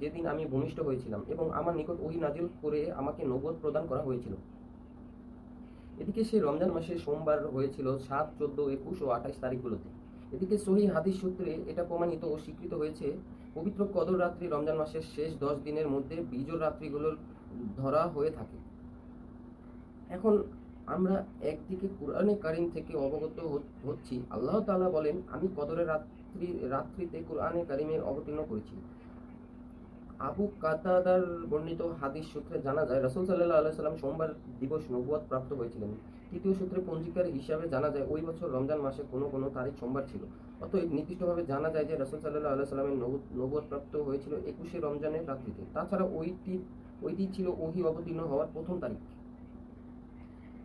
যেদিন আমি ভূমিষ্ঠ হয়েছিলাম এবং আমার নিকট ওই নাজিল করে আমাকে নগদ প্রদান করা হয়েছিল। এদিকে সে রমজান মাসে সোমবার হয়েছিল সাত, চোদ্দ, একুশ ও আঠাশ তারিখগুলোতে। এদিকে সহি হাদিস সূত্রে এটা প্রমাণিত ও স্বীকৃত হয়েছে, পবিত্র কদর রাত্রি রমজান মাসের শেষ দশ দিনের মধ্যে বিজোর রাত্রিগুলোর ধরা হয়ে থাকে। এখন আমরা একদিকে কোরআনে কারিম থেকে অবগত হচ্ছি। আল্লাহ তাআলা বলেন, আমি কদরের রাত্রি, রাত্রিতে কোরআনে কারিমের অবতীর্ণ করেছি। আবু কাতাদার বর্ণিত হাদিস সূত্রে জানা যায়, রসুল সাল্লাহ আলাইহি সাল্লাম সোমবার দিবস নবুয়াদ প্রাপ্ত হয়েছিলেন। তৃতীয় সূত্রে পঞ্জিকার হিসাবে জানা যায়, ওই বছর রমজান মাসে কোনো কোনো তারিখ সোমবার ছিল। অতএব নির্দিষ্টভাবে জানা যায় যে, রসুল সাল্লাহ আলাইহি সাল্লামের নবুয় প্রাপ্ত হয়েছিল একুশে রমজানের রাত্রিতে। তাছাড়া ওইটি ওইটি ছিল ওহি অবতীর্ণ হওয়ার প্রথম তারিখ।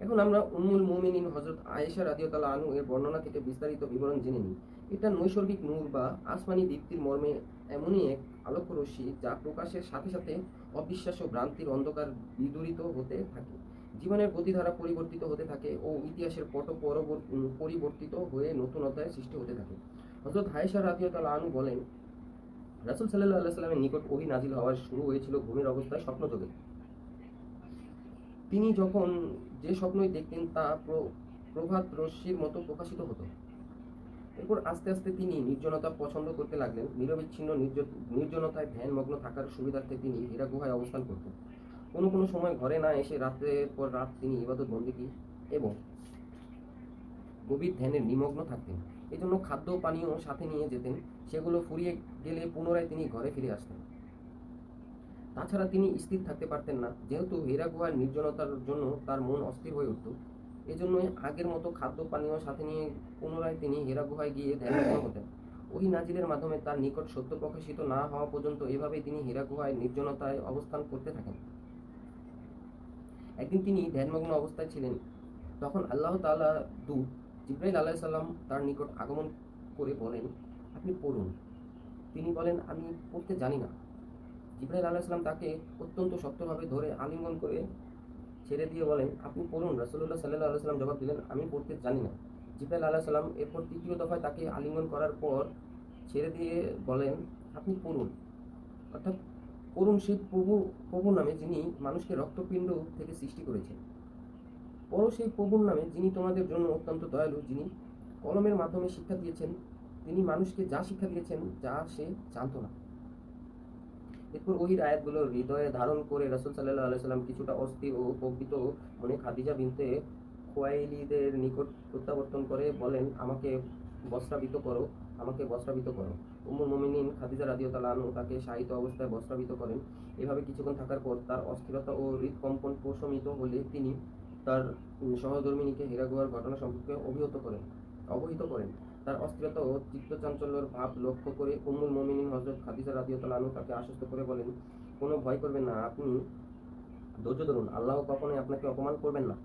এখন আমরা উম্মুল মুমিনিন হজরত আয়েশা রাদিয়াল্লাহু আনু এর বর্ণনা থেকে বিস্তারিত বিবরণ জেনে নিই। এটা নৈসর্গিক নূর বা আসমানি দীপ্তির মর্মে এমনই এক আলোক রশ্মি যা প্রকাশের সাথে সাথে অবিশ্বাস্য ভ্রান্তির অন্ধকার বিদূরিত হতে থাকে। জীবনের গতিধারা পরিবর্তিত হতে থাকে ও ইতিহাসের পট পরবর- পরিবর্তিত হয়ে নতুন অধ্যায়ের সৃষ্টি হতে থাকে। হজরত হায়েশা রাদিয়াল্লাহু আনু বলেন, রাসুল সাল্লাল্লাহু আলাইহি সাল্লামের নিকট ওহী নাজিল হওয়া শুরু হয়েছিল ঘুমের অবস্থায় স্বপ্নযোগে। তিনি যখন যে স্বপ্নই দেখতেন, তা প্র- প্রভাত রশ্মির মতো প্রকাশিত হতো। এরপর আস্তে আস্তে তিনি নির্জনতা পছন্দ করতে লাগলেন। নিরবিচ্ছিন্ন নির্জ- নির্জনতায় ধ্যানমগ্ন থাকার সুবিধার্থে তিনি হীরা গুহায় অবস্থান করতেন। কোনো কোনো সময় ঘরে না এসে রাতের পর রাত তিনি ইবাদত বন্দিকি এবং গভীর ধ্যানে নিমগ্ন থাকতেন। এজন্য খাদ্য পানীয় সাথে নিয়ে যেতেন। সেগুলো ফুরিয়ে গেলে পুনরায় তিনি ঘরে ফিরে আসতেন। তাছাড়া তিনি স্থির থাকতে পারতেন না। যেহেতু হীরা গুহার নির্জনতার জন্য তার মন অস্থির হয়ে উঠত এজন্য আগের মতো খাদ্য পানীয় সাথে নিয়ে পুনরায় তিনি হীরা গুহায় গিয়ে ধ্যানমগ্ন হতেন। ওই নাজিলের মাধ্যমে তার নিকট সত্য প্রকাশিত না হওয়া পর্যন্ত এভাবেই তিনি হীরা গুহায় নির্জনতায় অবস্থান করতে থাকেন। একদিন তিনি ধ্যানমগ্ন অবস্থায় ছিলেন। তখন আল্লাহ তাআলা দূত জিব্রাইল আলাইহিস সালাম তার নিকট আগমন করে বলেন, আপনি পড়ুন। তিনি বলেন, আমি পড়তে জানি না। জিব্রাইল আলাইহিস সালাম তাকে অত্যন্ত শক্তভাবে ধরে আলিঙ্গন করে ছেড়ে দিয়ে বলেন, আপনি পড়ুন, রাসূলুল্লাহ সাল্লাল্লাহু আলাইহি সাল্লাম জবাব দিলেন, আমি পড়তে জানি না। জিব্রাইল আলাইহিস সালাম এরপর তৃতীয় দফায় তাকে আলিঙ্গন করার পর ছেড়ে দিয়ে বলেন, আপনি পড়ুন। অর্থাৎ পড়ুন সেই প্রভু প্রভু নামে যিনি মানুষকে রক্তপিণ্ড থেকে সৃষ্টি করেছেন। পড়ো সেই প্রভুর নামে যিনি তোমাদের জন্য অত্যন্ত দয়ালু, যিনি কলমের মাধ্যমে শিক্ষা দিয়েছেন, তিনি মানুষকে যা শিক্ষা দিয়েছেন, যা সে জানতো না। এরপর ওহির আয়াতগুলো হৃদয়ে ধারণ করে রাসূল সাল্লাহ আলাইহি সাল্লাম কিছুটা অস্থির ও প্রকৃত মনে খাদিজা বিনতে খোয়াইলিদের নিকট প্রত্যাবর্তন করে বলেন, আমাকে বস্ত্রাবৃত করো, আমাকে বস্ত্রাবৃত করো। উম্মুল মুমিনিন খাদিজা আনহু তাকে শায়িত অবস্থায় বস্ত্রাবৃত করেন। এভাবে কিছুক্ষণ থাকার পর তার অস্থিরতা ও হৃদকম্পন প্রশমিত হলে তিনি তার সহধর্মিনীকে হীরাগুহার ঘটনা সম্পর্কে অভিহিত করেন, অবহিত করেন। তার অস্থিরতা ও চিত্তচাঞ্চল্যের ভাব লক্ষ্য করে উমুল মমিনী হজরত খাদিজা রাদিয়াল্লাহু আনহু তাকে আশ্বস্ত করে বলেন, কোনো ভয় করবেন না, আপনি ধৈর্য ধরুন, আল্লাহ কখনোই আপনাকে অপমান করবেন না।